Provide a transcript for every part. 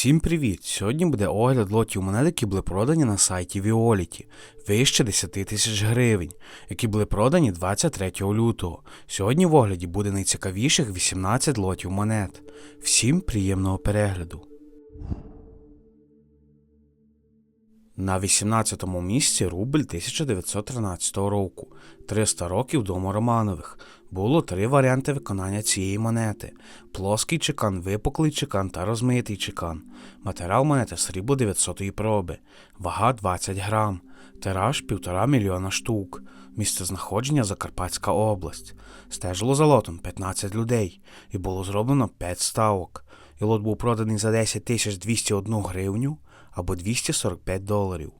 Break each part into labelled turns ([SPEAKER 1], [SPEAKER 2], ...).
[SPEAKER 1] Всім привіт! Сьогодні буде огляд лотів монет, які були продані на сайті Violet, вище 10 тисяч гривень, які були продані 23 лютого. Сьогодні в огляді буде найцікавіших 18 лотів монет. Всім приємного перегляду! На 18-му місці рубль 1913 року, 300 років дому Романових. Було три варіанти виконання цієї монети: плоский чекан, випуклий чекан та розмитий чекан. Матеріал монети срібло 900 проби, вага 20 грам, тираж 1,5 мільйона штук, місцезнаходження Закарпатська область. Стежило за лотом 15 людей і було зроблено 5 ставок. І лот був проданий за 10 201 гривню або 245 доларів.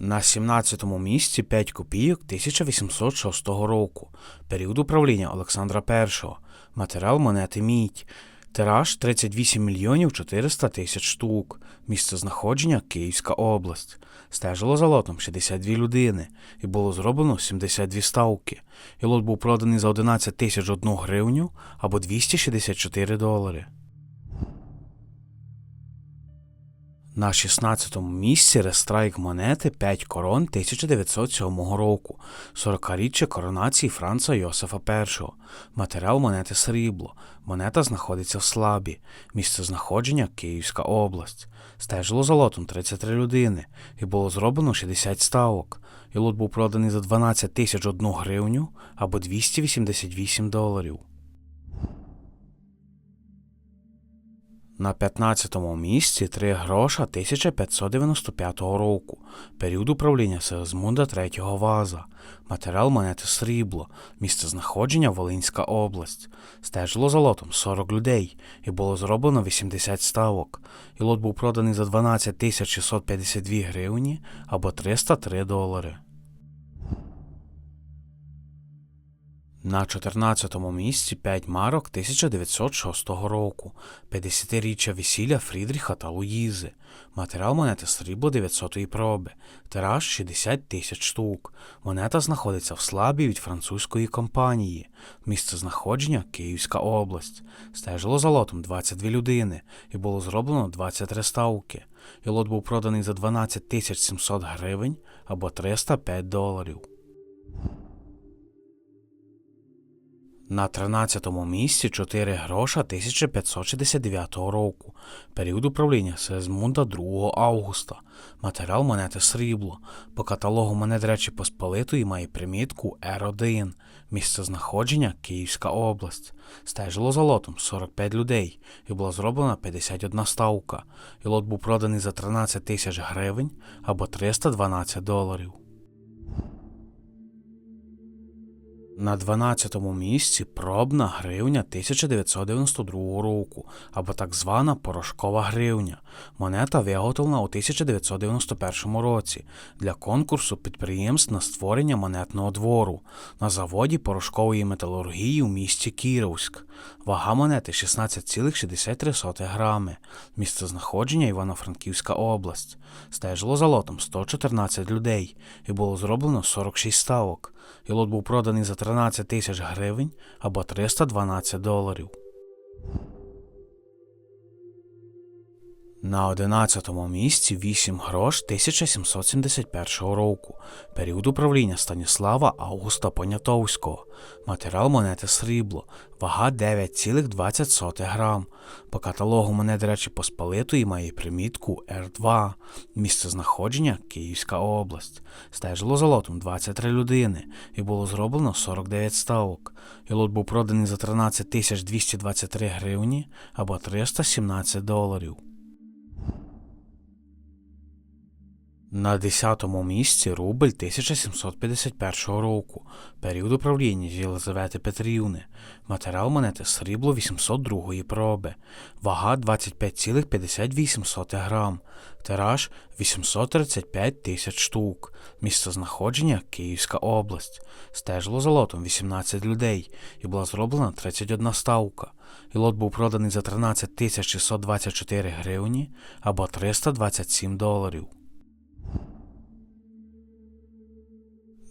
[SPEAKER 1] На 17-му місці 5 копійок 1806 року, період управління Олександра І, матеріал монети мідь, тираж 38 мільйонів 400 тисяч штук, місце знаходження Київська область. Стежило за лотом 62 людини і було зроблено 72 ставки. І лот був проданий за 11 тисяч 1 гривню або 264 долари. На 16-му місці рестрайк монети 5 корон 1907 року, 40-річчя коронації Франца Йосифа І. Матеріал монети срібло. Монета знаходиться в слабі. Місце знаходження Київська область. Стежило за лотом 33 людини і було зроблено 60 ставок. І лот був проданий за 12 тисяч 1 гривню або 288 доларів. На 15-му місці 3 гроша 1595 року, період управління Сигизмунда III Ваза, матеріал монети срібло, місце знаходження Волинська область. Стежило за лотом 40 людей і було зроблено 80 ставок. І лот був проданий за 12 652 гривні або 303 долари. На 14-му місці 5 марок 1906 року, 50-річчя весілля Фрідріха та Луїзи, матеріал монети срібло 900-ї проби, тираж 60 тисяч штук. Монета знаходиться в слабі від французької компанії, місце знаходження Київська область. Стежило за лотом 22 людини і було зроблено 23 ставки. І лот був проданий за 12 тисяч 700 гривень або 305 доларів. На 13-му місці 4 гроша 1569 року, період управління Сезмунда 2 августа, матеріал монети срібло. По каталогу монет Речі Посполитої має примітку Р1, місце знаходження Київська область. Стежило за лотом 45 людей і була зроблена 51 ставка. І лот був проданий за 13 тисяч гривень або 312 доларів. На 12-му місці пробна гривня 1992 року, або так звана порошкова гривня. Монета виготовлена у 1991 році для конкурсу підприємств на створення монетного двору на заводі порошкової металургії у місті Кіровськ. Вага монети 16,63 грами. Місце знаходження Івано-Франківська область. Стежило за лотом 114 людей і було зроблено 46 ставок. І лот був проданий за 13 тисяч гривень або 312 доларів. На 11-му місці 8 грош 1771 року, період управління Станіслава Августа Понятовського, матеріал монети срібло, вага 9,20 грам. По каталогу монет Речі Посполитої має примітку Р2, місце знаходження Київська область. Стежило за лотом 23 людини і було зроблено 49 ставок. І лот був проданий за 13 223 гривні або 317 доларів. На 10-му місці рубль 1751 року, період управління Єлизавети Петрівни, матеріал монети срібло 802 проби, вага 25,58 грам, тираж 835 тисяч штук, місце знаходження Київська область. Стежило за лотом 18 людей і була зроблена 31 ставка. І лот був проданий за 13 624 гривні або 327 доларів.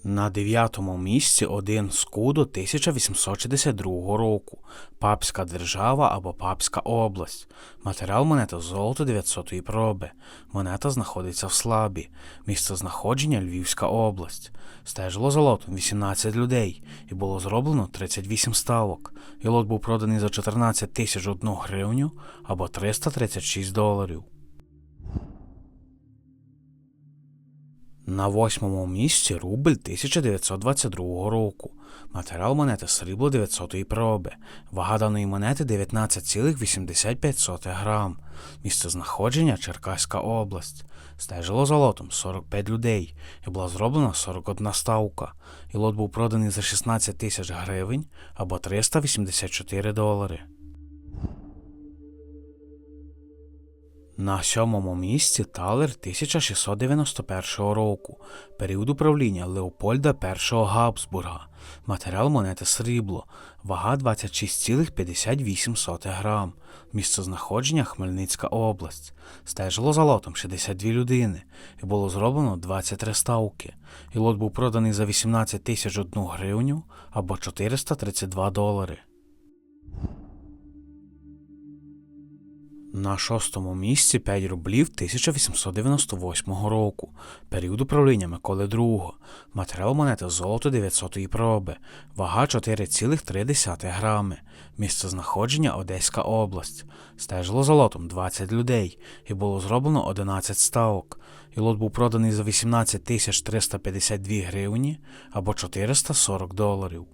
[SPEAKER 1] На дев'ятому місці один скудо 1862 року. Папська держава або Папська область. Матеріал монети золото 900-ї проби. Монета знаходиться в слабі. Місце знаходження Львівська область. Стежило за лотом 18 людей і було зроблено 38 ставок. І був проданий за 14 тисяч одну гривню або 336 доларів. На восьмому місці рубль 1922 року. Матеріал монети срібло 900 проби. Вага даної монети 19,85 грам. Місце знаходження Черкаська область. Стежило за лотом 45 людей і була зроблена 41 ставка. І лот був проданий за 16 тисяч гривень або 384 долари. На сьомому місці талер 1691 року, період управління Леопольда І Габсбурга, матеріал монети срібло, вага 26,58 грам, місце знаходження Хмельницька область, стежило за лотом 62 людини і було зроблено 23 ставки, і лот був проданий за 18 тисяч одну гривню або 432 долари. На шостому місці 5 рублів 1898 року, період управління Миколи II, матеріал монети золото 900 проби, вага 4,3 грами, місце знаходження Одеська область, стежило за лотом 20 людей. І було зроблено 11 ставок, і лот був проданий за 18 352 гривні або 440 доларів.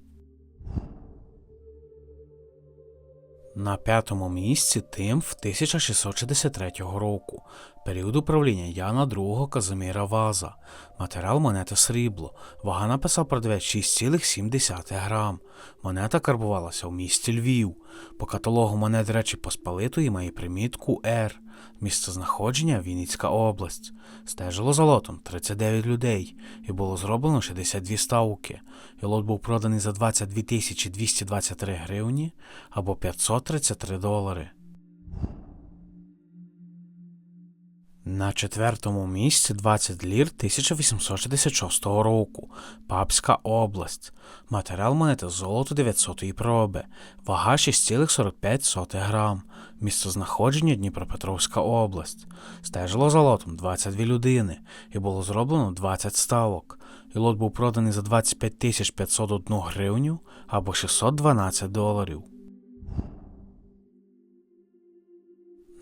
[SPEAKER 1] На п'ятому місці Тимф 1663 року, період управління Яна II Казиміра Ваза, матеріал монети срібло, вага написав продавець 6,7 грам. Монета карбувалася в місті Львів. По каталогу монет Речі Посполитої має примітку Р. Місце знаходження Вінницька область. Стежило за лотом 39 людей і було зроблено 62 ставки. І лот був проданий за 22 223 гривні або 533 долари. На четвертому місці 20 лір 1866 року. Папська область. Матеріал монети золото 900 проби. Вага 6,45 грам. Місце знаходження Дніпропетровська область. Стежило за лотом 22 людини і було зроблено 20 ставок. І лот був проданий за 25 501 гривню або 612 доларів.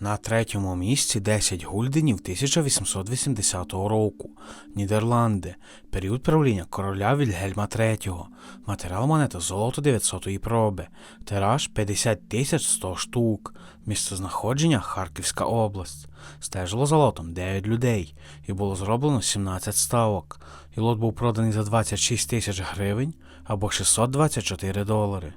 [SPEAKER 1] На третьому місці 10 гульденів 1880 року. Нідерланди. Період правління короля Вільгельма III. Матеріал монети золото 900 проби. Тираж 50 тисяч 100 штук. Місце знаходження Харківська область. Стежило за лотом 9 людей і було зроблено 17 ставок. І лот був проданий за 26 тисяч гривень або 624 долари.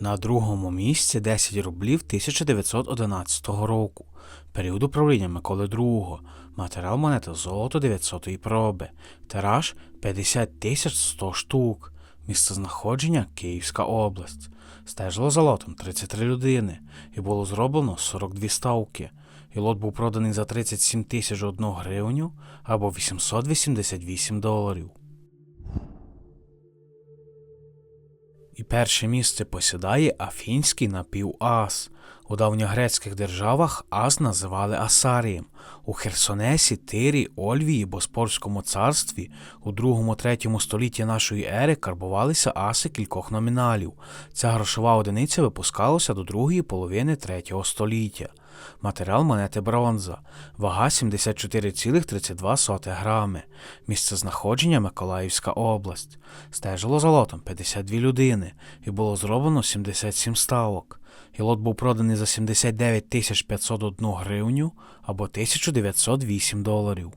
[SPEAKER 1] На другому місці 10 рублів 1911 року. Період управління Миколи II. Матеріал монети золото 900-ї проби. Тираж 50 тисяч 100 штук. Місце знаходження Київська область. Стежило за лотом 33 людини і було зроблено 42 ставки. І лот був проданий за 37 тисяч 1 гривню або 888 доларів. І перше місце посідає афінський напівас. У давньогрецьких державах ас називали Асарієм. У Херсонесі, Тирі, Ольвії, Боспорському царстві у 2-3 столітті нашої ери карбувалися аси кількох номіналів. Ця грошова одиниця випускалася до другої половини 3 століття. Матеріал монети бронза, вага 74,32 грами, місце знаходження Миколаївська область. Стежило за лотом 52 людини і було зроблено 77 ставок. І лот був проданий за 79 тисяч 501 гривню або 1908 доларів.